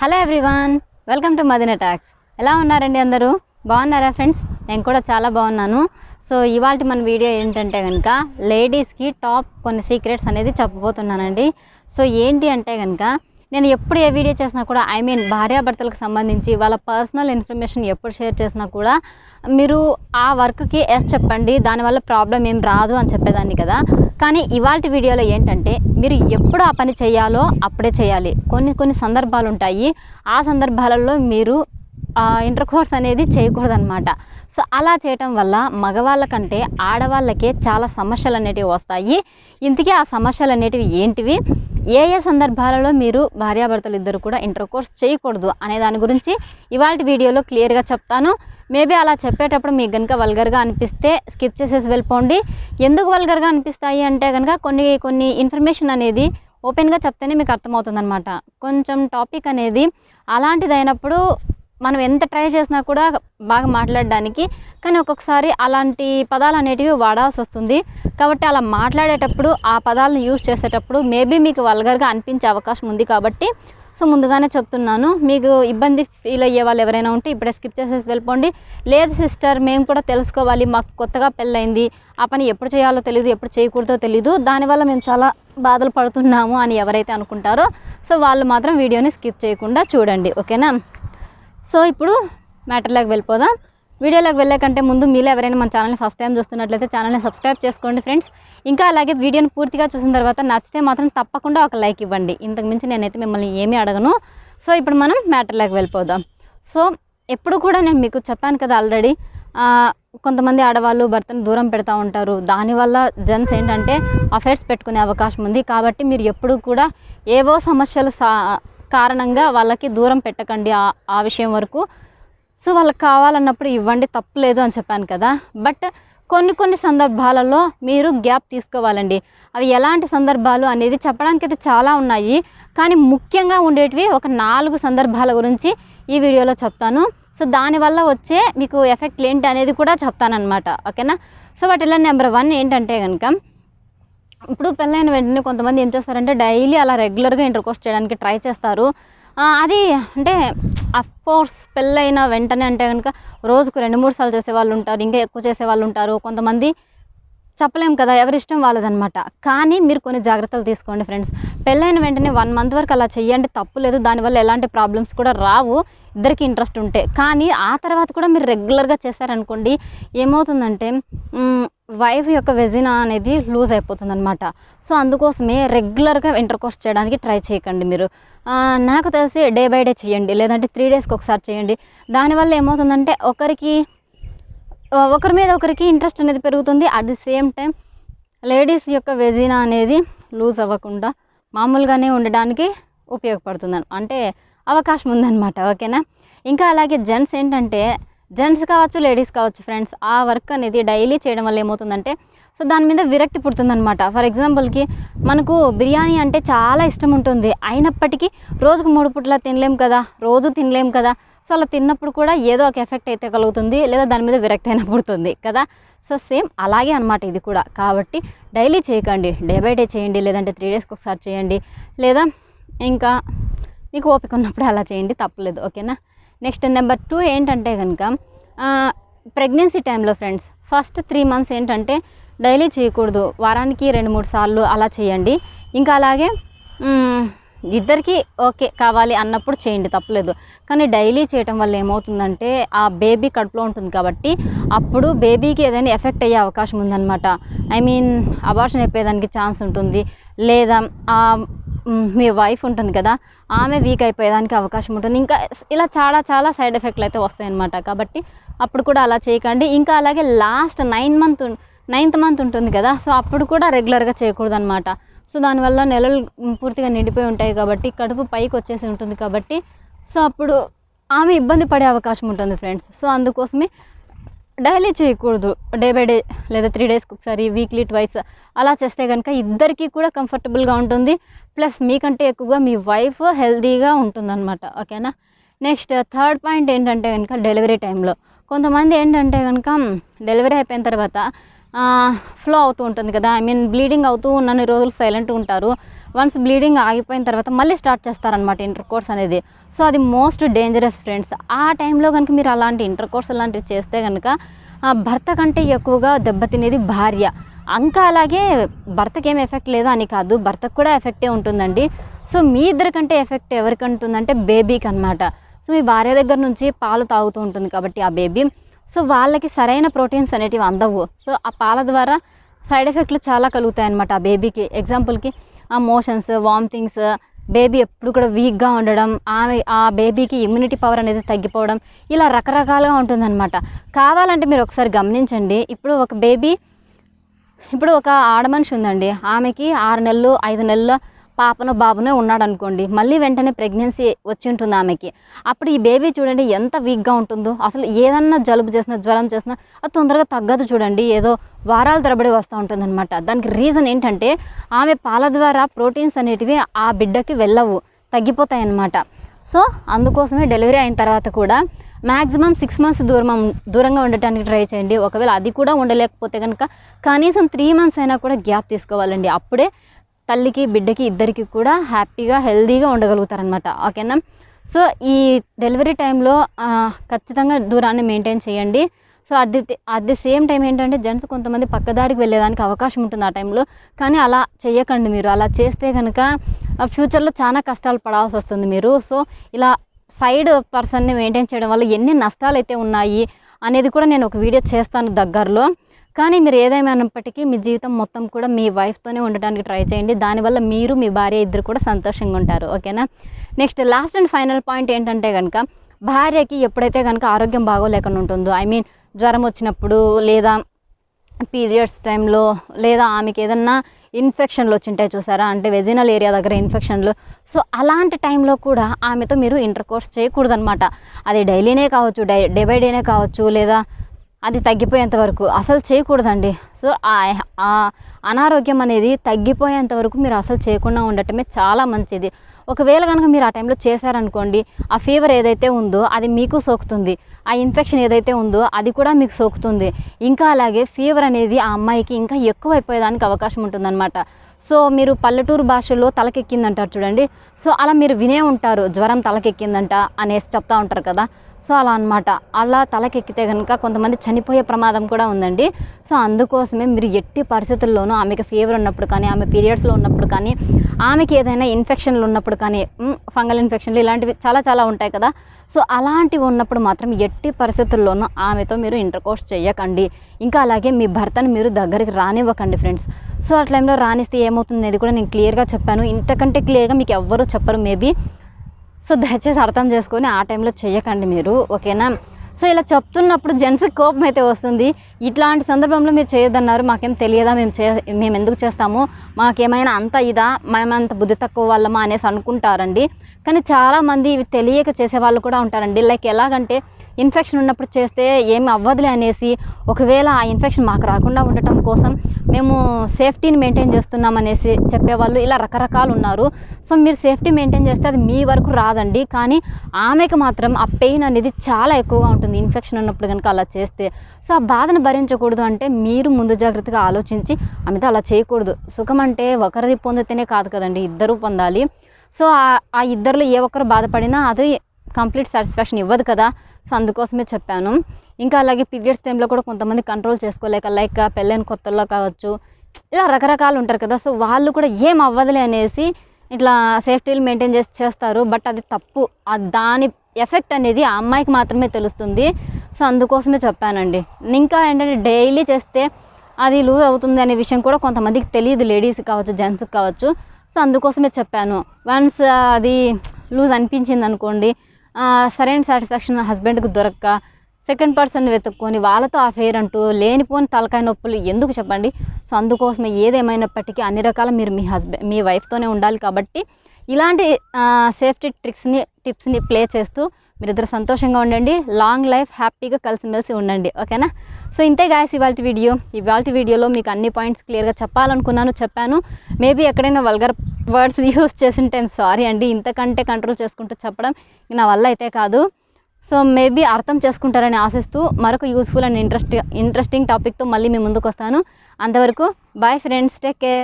Hello everyone welcome to Madina talks. ఎలా ఉన్నారండి అందరూ? బాగున్నారా ఫ్రెండ్స్? నేను కూడా చాలా బాగున్నాను. సో ఇవాళ మన వీడియో ఏంటంటే కనుక లేడీస్కి టాప్ కొన్ని సీక్రెట్స్ అనేది చెప్పబోతున్నానండి. సో ఏంటి అంటే కనుక నేను ఎప్పుడు ఏ వీడియో చేసినా కూడా ఐ మీన్ భార్యాభర్తలకు సంబంధించి వాళ్ళ పర్సనల్ ఇన్ఫర్మేషన్ ఎప్పుడు షేర్ చేసినా కూడా మీరు ఆ వర్క్కి ఎస్ చెప్పండి దానివల్ల ప్రాబ్లం ఏం రాదు అని చెప్పేదాన్ని కదా. కానీ ఇవాళ వీడియోలో ఏంటంటే మీరు ఎప్పుడు ఆ పని చేయాలో అప్పుడే చేయాలి. కొన్ని కొన్ని సందర్భాలు ఉంటాయి ఆ సందర్భాలలో మీరు ఇంటర్ కోర్స్ అనేది చేయకూడదన్నమాట. సో అలా చేయటం వల్ల మగవాళ్ళ కంటే ఆడవాళ్ళకే చాలా సమస్యలు అనేటివి వస్తాయి. ఇంతకీ ఆ సమస్యలు అనేటివి ఏంటివి? ఏ ఏ సందర్భాలలో మీరు భార్యాభర్తలు ఇద్దరు కూడా ఇంటర్ కోర్స్ చేయకూడదు అనే దాని గురించి ఇవాళ వీడియోలో క్లియర్గా చెప్తాను. మేబీ అలా చెప్పేటప్పుడు మీకు కనుక వల్గర్గా అనిపిస్తే స్కిప్ చేసేసి వెళ్ళిపోండి. ఎందుకు వల్గర్గా అనిపిస్తాయి అంటే కనుక కొన్ని కొన్ని ఇన్ఫర్మేషన్ అనేది ఓపెన్గా చెప్తేనే మీకు అర్థమవుతుందన్నమాట. కొంచెం టాపిక్ అనేది అలాంటిది అయినప్పుడు మనం ఎంత ట్రై చేసినా కూడా బాగా మాట్లాడడానికి. కానీ ఒక్కొక్కసారి అలాంటి పదాలు అనేటివి వాడాల్సి వస్తుంది. కాబట్టి అలా మాట్లాడేటప్పుడు ఆ పదాలను యూజ్ చేసేటప్పుడు మేబీ మీకు వల్గర్గా అనిపించే అవకాశం ఉంది కాబట్టి సో ముందుగానే చెప్తున్నాను. మీకు ఇబ్బంది ఫీల్ అయ్యే వాళ్ళు ఎవరైనా ఉంటే ఇప్పుడే స్కిప్ చేసేసి వెళ్ళిపోండి. లేదు సిస్టర్ మేము కూడా తెలుసుకోవాలి. మాకు కొత్తగా పెళ్ళైంది ఆ పని ఎప్పుడు చేయాలో తెలియదు ఎప్పుడు చేయకూడదో తెలియదు దానివల్ల మేము చాలా బాధలు పడుతున్నాము అని ఎవరైతే అనుకుంటారో సో వాళ్ళు మాత్రం వీడియోని స్కిప్ చేయకుండా చూడండి. ఓకేనా? సో ఇప్పుడు మ్యాటర్లోకి వెళ్ళిపోదాం. వీడియోలోకి వెళ్ళే కంటే ముందు మీరు ఎవరైనా మన ఛానల్ని ఫస్ట్ టైం చూస్తున్నట్లయితే ఛానల్ని సబ్స్క్రైబ్ చేసుకోండి ఫ్రెండ్స్. ఇంకా అలాగే వీడియోని పూర్తిగా చూసిన తర్వాత నచ్చితే మాత్రం తప్పకుండా ఒక లైక్ ఇవ్వండి. ఇంతకు మించి నేనైతే మిమ్మల్ని ఏమీ అడగను. సో ఇప్పుడు మనం మ్యాటర్లోకి వెళ్ళిపోదాం. సో ఎప్పుడు కూడా నేను మీకు చెప్పాను కదా ఆల్రెడీ కొంతమంది ఆడవాళ్ళు భర్తను దూరం పెడతా ఉంటారు. దానివల్ల జెంట్స్ ఏంటంటే అఫైర్స్ పెట్టుకునే అవకాశం ఉంది. కాబట్టి మీరు ఎప్పుడు కూడా ఏవో సమస్యలు సా కారణంగా వాళ్ళకి దూరం పెట్టకండి ఆ విషయం వరకు. సో వాళ్ళకి కావాలన్నప్పుడు ఇవ్వండి తప్పులేదు అని చెప్పాను కదా. బట్ కొన్ని కొన్ని సందర్భాలలో మీరు గ్యాప్ తీసుకోవాలండి. అవి ఎలాంటి సందర్భాలు అనేది చెప్పడానికి అయితే చాలా ఉన్నాయి. కానీ ముఖ్యంగా ఉండేటివి ఒక నాలుగు సందర్భాల గురించి ఈ వీడియోలో చెప్తాను. సో దానివల్ల వచ్చే మీకు ఎఫెక్ట్లు ఏంటి అనేది కూడా చెప్తానమాట ఓకేనా? సో వాటిలో నెంబర్ వన్ ఏంటంటే కనుక ఇప్పుడు పెళ్ళైన వెంటనే కొంతమంది ఏం చేస్తారంటే డైలీ అలా రెగ్యులర్గా ఇంటర్ కోర్స్ చేయడానికి ట్రై చేస్తారు. అది అంటే అఫ్కోర్స్ పెళ్ళైన వెంటనే అంటే కనుక రోజుకు రెండు మూడు సార్లు చేసే వాళ్ళు ఉంటారు ఇంకా ఎక్కువ చేసే వాళ్ళు ఉంటారు. కొంతమంది చెప్పలేం కదా ఎవరిష్టం వాళ్ళదనమాట. కానీ మీరు కొన్ని జాగ్రత్తలు తీసుకోండి ఫ్రెండ్స్. పెళ్ళైన వెంటనే వన్ మంత్ వరకు అలా చేయండి తప్పు లేదు. దానివల్ల ఎలాంటి ప్రాబ్లమ్స్ కూడా రావు. ఇద్దరికి ఇంట్రెస్ట్ ఉంటే. కానీ ఆ తర్వాత కూడా మీరు రెగ్యులర్గా చేశారనుకోండి ఏమవుతుందంటే వైఫ్ యొక్క వెజినా అనేది లూజ్ అయిపోతుంది అనమాట సో అందుకోసమే రెగ్యులర్గా ఇంటర్ కోర్స్ చేయడానికి ట్రై చేయకండి మీరు. నాకు తెలిసి డే బై డే చేయండి లేదంటే త్రీ డేస్కి ఒకసారి చేయండి. దానివల్ల ఏమవుతుందంటే ఒకరికి ఒకరి మీద ఒకరికి ఇంట్రెస్ట్ అనేది పెరుగుతుంది. At the same time ladies యొక్క వెజినా అనేది లూజ్ అవ్వకుండా మామూలుగానే ఉండడానికి ఉపయోగపడుతుంది అంటే అవకాశం ఉందన్నమాట ఓకేనా? ఇంకా అలాగే జెంట్స్ ఏంటంటే జెంట్స్ కావచ్చు లేడీస్ కావచ్చు ఫ్రెండ్స్ ఆ వర్క్ అనేది డైలీ చేయడం వల్ల ఏమవుతుందంటే సో దాని మీద విరక్తి పుడుతుందనమాట ఫర్ ఎగ్జాంపుల్కి మనకు బిర్యానీ అంటే చాలా ఇష్టం ఉంటుంది. అయినప్పటికీ రోజుకు మూడు పుట్ల తినలేం కదా రోజు తినలేం కదా సో అలా తిన్నప్పుడు కూడా ఏదో ఒక ఎఫెక్ట్ అయితే కలుగుతుంది లేదా దాని మీద విరక్తి అయినా పుడుతుంది కదా. సో సేమ్ అలాగే అనమాట ఇది కూడా. కాబట్టి డైలీ చేయకండి డే బై డే చేయండి లేదంటే త్రీ డేస్కి ఒకసారి చేయండి లేదా ఇంకా మీకు ఓపిక ఉన్నప్పుడు అలా చేయండి తప్పలేదు ఓకేనా? నెక్స్ట్ నెంబర్ టూ ఏంటంటే కనుక ప్రెగ్నెన్సీ టైంలో ఫ్రెండ్స్ ఫస్ట్ త్రీ మంత్స్ ఏంటంటే డైలీ చేయకూడదు. వారానికి రెండు మూడు సార్లు అలా చేయండి. ఇంకా అలాగే ఇద్దరికి ఓకే కావాలి అన్నప్పుడు చేయండి తప్పలేదు. కానీ డైలీ చేయటం వల్ల ఏమవుతుందంటే ఆ బేబీ కడుపులో ఉంటుంది కాబట్టి అప్పుడు బేబీకి ఏదైనా ఎఫెక్ట్ అయ్యే అవకాశం ఉందన్నమాట. ఐ మీన్ అబార్షన్ అయిపోయేదానికి ఛాన్స్ ఉంటుంది. లేదా మీ వైఫ్ ఉంటుంది కదా ఆమె వీక్ అయిపోయేదానికి అవకాశం ఉంటుంది. ఇంకా ఇలా చాలా చాలా సైడ్ ఎఫెక్ట్లు అయితే వస్తాయన్నమాట. కాబట్టి అప్పుడు కూడా అలా చేయకండి. ఇంకా అలాగే last nine month ninth month ఉంటుంది కదా సో అప్పుడు కూడా రెగ్యులర్గా చేయకూడదు అనమాట సో దానివల్ల నెలలు పూర్తిగా నిండిపోయి ఉంటాయి కాబట్టి కడుపు పైకి వచ్చేసి ఉంటుంది కాబట్టి సో అప్పుడు ఆమె ఇబ్బంది పడే అవకాశం ఉంటుంది ఫ్రెండ్స్ సో అందుకోసమే డైలీ చేయకూడదు. డే బై డే లేదా త్రీ డేస్కి ఒకసారి వీక్లీ ట్వైస్ అలా చేస్తే కనుక ఇద్దరికీ కూడా కంఫర్టబుల్గా ఉంటుంది. ప్లస్ మీకంటే ఎక్కువగా మీ వైఫ్ హెల్తీగా ఉంటుందన్నమాట. ఓకేనా నెక్స్ట్ థర్డ్ పాయింట్ ఏంటంటే కనుక డెలివరీ టైంలో కొంతమంది ఏంటంటే కనుక డెలివరీ అయిపోయిన తర్వాత ఫ్లో అవుతూ ఉంటుంది కదా. ఐ మీన్ బ్లీడింగ్ అవుతూ ఉన్నన్ని రోజులు సైలెంట్ ఉంటారు. వన్స్ బ్లీడింగ్ ఆగిపోయిన తర్వాత మళ్ళీ స్టార్ట్ చేస్తారనమాట ఇంటర్ కోర్స్ అనేది. సో అది మోస్ట్ డేంజరస్ ఫ్రెండ్స్. ఆ టైంలో కనుక మీరు అలాంటి ఇంటర్ కోర్స్ అలాంటివి చేస్తే కనుక ఆ, భర్త కంటే ఎక్కువగా దెబ్బతినేది భార్య. ఇంకా అలాగే భర్తకి ఏం ఎఫెక్ట్ లేదు అని కాదు భర్తకు కూడా ఎఫెక్టే ఉంటుందండి. సో మీ ఇద్దరికంటే ఎఫెక్ట్ ఎవరికి ఉంటుందంటే బేబీకి అనమాట సో మీ భార్య దగ్గర నుంచి పాలు తాగుతూ ఉంటుంది కాబట్టి ఆ బేబీ. సో వాళ్ళకి సరైన ప్రోటీన్స్ అనేటివి అందవు. సో ఆ పాల ద్వారా సైడ్ ఎఫెక్ట్లు చాలా కలుగుతాయి అనమాట ఆ బేబీకి. ఎగ్జాంపుల్కి ఆ మోషన్స్ వామిటింగ్స్ బేబీ ఎప్పుడు కూడా వీక్గా ఉండడం ఆమె ఆ బేబీకి ఇమ్యూనిటీ పవర్ అనేది తగ్గిపోవడం ఇలా రకరకాలుగా ఉంటుందన్నమాట. కావాలంటే మీరు ఒకసారి గమనించండి. ఇప్పుడు ఒక బేబీ ఇప్పుడు ఒక ఆడమనిషి ఉందండి. ఆమెకి ఆరు నెలలు ఐదు నెలలు పాపను బాబునే ఉన్నాడు అనుకోండి మళ్ళీ వెంటనే ప్రెగ్నెన్సీ వచ్చి ఉంటుంది ఆమెకి. అప్పుడు ఈ బేబీ చూడండి ఎంత వీక్గా ఉంటుందో. అసలు ఏదన్నా జలుబు చేసినా జ్వరం చేసినా అది తొందరగా తగ్గదు చూడండి. ఏదో వారాల తరబడి వస్తూ ఉంటుందన్నమాట. దానికి రీజన్ ఏంటంటే ఆమె పాల ద్వారా ప్రోటీన్స్ అనేటివి ఆ బిడ్డకి వెళ్ళవు తగ్గిపోతాయి అన్నమాట సో అందుకోసమే డెలివరీ అయిన తర్వాత కూడా మ్యాక్సిమం సిక్స్ మంత్స్ దూరం దూరంగా ఉండటానికి ట్రై చేయండి. ఒకవేళ అది కూడా ఉండలేకపోతే కనుక కనీసం త్రీ మంత్స్ అయినా కూడా గ్యాప్ తీసుకోవాలండి. అప్పుడే తల్లికి బిడ్డకి ఇద్దరికి కూడా హ్యాపీగా హెల్దీగా ఉండగలుగుతారనమాట ఓకేనా? సో ఈ డెలివరీ టైంలో ఖచ్చితంగా దూరాన్ని మెయింటైన్ చేయండి. So at the at the same time ఏంటంటే జెంట్స్ కొంతమంది పక్కదారికి వెళ్ళేదానికి అవకాశం ఉంటుంది ఆ టైంలో. కానీ అలా చేయకండి మీరు. అలా చేస్తే కనుక ఫ్యూచర్లో చాలా కష్టాలు పడాల్సి వస్తుంది మీరు. సో ఇలా సైడ్ పర్సన్ని మెయింటైన్ చేయడం వల్ల ఎన్ని నష్టాలు అయితే ఉన్నాయి అనేది కూడా నేను ఒక వీడియో చేస్తాను దగ్గరలో. కానీ మీరు ఏదేమైనప్పటికీ మీ జీవితం మొత్తం కూడా మీ వైఫ్తోనే ఉండడానికి ట్రై చేయండి. దానివల్ల మీరు మీ భార్య ఇద్దరు కూడా సంతోషంగా ఉంటారు. ఓకేనా next last and final point ఏంటంటే కనుక భార్యకి ఎప్పుడైతే కనుక ఆరోగ్యం బాగోలేకుండా ఉంటుందో ఐ మీన్ జ్వరం వచ్చినప్పుడు లేదా పీరియడ్స్ టైంలో లేదా ఆమెకి ఏదన్నా ఇన్ఫెక్షన్లు వచ్చింటాయి చూసారా? అంటే వెజినల్ ఏరియా దగ్గర ఇన్ఫెక్షన్లు సో అలాంటి టైంలో కూడా ఆమెతో మీరు ఇంటర్ కోర్స్ చేయకూడదనమాట అది డైలీనే కావచ్చు డై డే బై డేనే కావచ్చు లేదా అది తగ్గిపోయేంత వరకు. అసలు చేయకూడదండి. సో ఆ- ఆ అనారోగ్యం అనేది తగ్గిపోయేంత వరకు మీరు అసలు చేయకుండా ఉండటమే చాలా మంచిది. ఒకవేళ కనుక మీరు ఆ టైంలో చేశారనుకోండి ఆ ఫీవర్ ఏదైతే ఉందో అది మీకు సోకుతుంది. ఆ ఇన్ఫెక్షన్ ఏదైతే ఉందో అది కూడా మీకు సోకుతుంది. ఇంకా అలాగే ఫీవర్ అనేది ఆ అమ్మాయికి ఇంకా ఎక్కువ అయిపోయేదానికి అవకాశం ఉంటుందన్నమాట. సో మీరు పల్లెటూరు భాషలో తలకెక్కిందంటారు చూడండి. సో అలా మీరు వినే ఉంటారు జ్వరం తలకెక్కిందంట అనేసి చెప్తా ఉంటారు కదా. సో అలా అన్నమాట. అలా తలకెక్కితే కనుక కొంతమంది చనిపోయే ప్రమాదం కూడా ఉందండి. సో అందుకోసమే మీరు ఎట్టి పరిస్థితుల్లోనూ ఆమెకి ఫీవర్ ఉన్నప్పుడు కానీ ఆమె పీరియడ్స్లో ఉన్నప్పుడు కానీ ఆమెకి ఏదైనా ఇన్ఫెక్షన్లు ఉన్నప్పుడు కానీ ఫంగల్ ఇన్ఫెక్షన్లు ఇలాంటివి చాలా చాలా ఉంటాయి కదా. సో అలాంటివి ఉన్నప్పుడు మాత్రం ఎట్టి పరిస్థితుల్లోనూ ఆమెతో మీరు ఇంటర్ కోర్స్ చేయకండి ఇంకా అలాగే మీ భర్తను మీరు దగ్గరికి రానివ్వకండి ఫ్రెండ్స్. సో ఆ టైంలో రానిస్తే ఏమవుతుంది అనేది కూడా నేను క్లియర్గా చెప్పాను. ఇంతకంటే క్లియర్గా మీకు ఎవ్వరూ చెప్పరు మేబీ. సో దయచేసి అర్థం చేసుకొని ఆ టైంలో చేయకండి మీరు ఓకేనా? సో ఇలా చెప్తున్నప్పుడు జెంట్స్కి కోపం అయితే వస్తుంది. ఇట్లాంటి సందర్భంలో మీరు చేయొద్దన్నారు మాకేం తెలియదా? మేము చే మేము ఎందుకు చేస్తాము? మాకేమైనా అంత ఇదా? మేమంత బుద్ధి తక్కువ వాళ్ళమా అనేసి అనుకుంటారండి. కానీ చాలామంది ఇవి తెలియక చేసే వాళ్ళు కూడా ఉంటారండి. లైక్ ఎలాగంటే ఇన్ఫెక్షన్ ఉన్నప్పుడు చేస్తే ఏమి అవ్వదులే అనేసి ఒకవేళ ఆ ఇన్ఫెక్షన్ మాకు రాకుండా ఉండటం కోసం మేము సేఫ్టీని మెయింటైన్ చేస్తున్నాం అనేసి చెప్పేవాళ్ళు ఇలా రకరకాలు ఉన్నారు. సో మీరు సేఫ్టీ మెయింటైన్ చేస్తే అది మీ వరకు రాదండి. కానీ ఆమెకు మాత్రం ఆ పెయిన్ అనేది చాలా ఎక్కువగా ఉంటుంది ఇన్ఫెక్షన్ ఉన్నప్పుడు కనుక అలా చేస్తే. సో ఆ బాధను భరించకూడదు అంటే మీరు ముందు జాగ్రత్తగా ఆలోచించి ఆమెతో అలా చేయకూడదు. సుఖం అంటే ఒకరిది పొందితేనే కాదు కదండి. ఇద్దరూ పొందాలి. సో ఆ- ఇద్దరిలో ఏ ఒక్కరు బాధపడినా అది కంప్లీట్ సాటిస్ఫాక్షన్ ఇవ్వదు కదా. సో అందుకోసమే చెప్పాను. ఇంకా అలాగే పీరియడ్స్ టైంలో కూడా కొంతమంది కంట్రోల్ చేసుకోలేక లైక్ పెళ్ళైన కొత్తల్లో కావచ్చు ఇలా రకరకాలు ఉంటారు కదా. సో వాళ్ళు కూడా ఏం అవ్వదులే అనేసి ఇట్లా సేఫ్టీలు మెయింటైన్ చేసి చేస్తారు. బట్ అది తప్పు. దాని ఎఫెక్ట్ అనేది ఆ అమ్మాయికి మాత్రమే తెలుస్తుంది. సో అందుకోసమే చెప్పానండి. ఇంకా ఏంటంటే డైలీ చేస్తే అది లూజ్ అవుతుంది అనే విషయం కూడా కొంతమందికి తెలియదు. లేడీస్ కావచ్చు జెంట్స్కి కావచ్చు. సో అందుకోసమే చెప్పాను. వన్స్ అది లూజ్ అనిపించింది అనుకోండి సరైన సాటిస్ఫాక్షన్ హస్బెండ్కి దొరక్క సెకండ్ పర్సన్ వెతుక్కొని వాళ్ళతో అఫేర్ అంటూ లేనిపోని తలకాయ నొప్పులు ఎందుకు చెప్పండి? సో అందుకోసమే ఏదేమైనప్పటికీ అన్ని రకాల మీరు మీ హస్బెండ్ మీ వైఫ్తోనే ఉండాలి కాబట్టి ఇలాంటి సేఫ్టీ ట్రిక్స్ని టిప్స్ని ప్లే చేస్తూ మీరిద్దరు సంతోషంగా ఉండండి. లాంగ్ లైఫ్ హ్యాపీగా కలిసిమెలిసి ఉండండి. ఓకేనా? సో ఇంతే గాయస్ ఇవాళ వీడియో. ఇవాళ వీడియోలో మీకు అన్ని పాయింట్స్ క్లియర్గా చెప్పాలనుకున్నాను చెప్పాను. మేబీ ఎక్కడైనా వల్గర్ వర్డ్స్ యూస్ చేసింటే సారీ అండి. ఇంతకంటే కంట్రోల్ చేసుకుంటూ చెప్పడం నా వల్ల అయితే కాదు. సో మేబీ అర్థం చేసుకుంటారని ఆశిస్తూ మరొక యూస్ఫుల్ అండ్ ఇంట్రెస్ట్ ఇంట్రెస్టింగ్ టాపిక్తో మళ్ళీ మీ ముందుకు వస్తాను అంతవరకు బాయ్ ఫ్రెండ్స్ టేక్ కేర్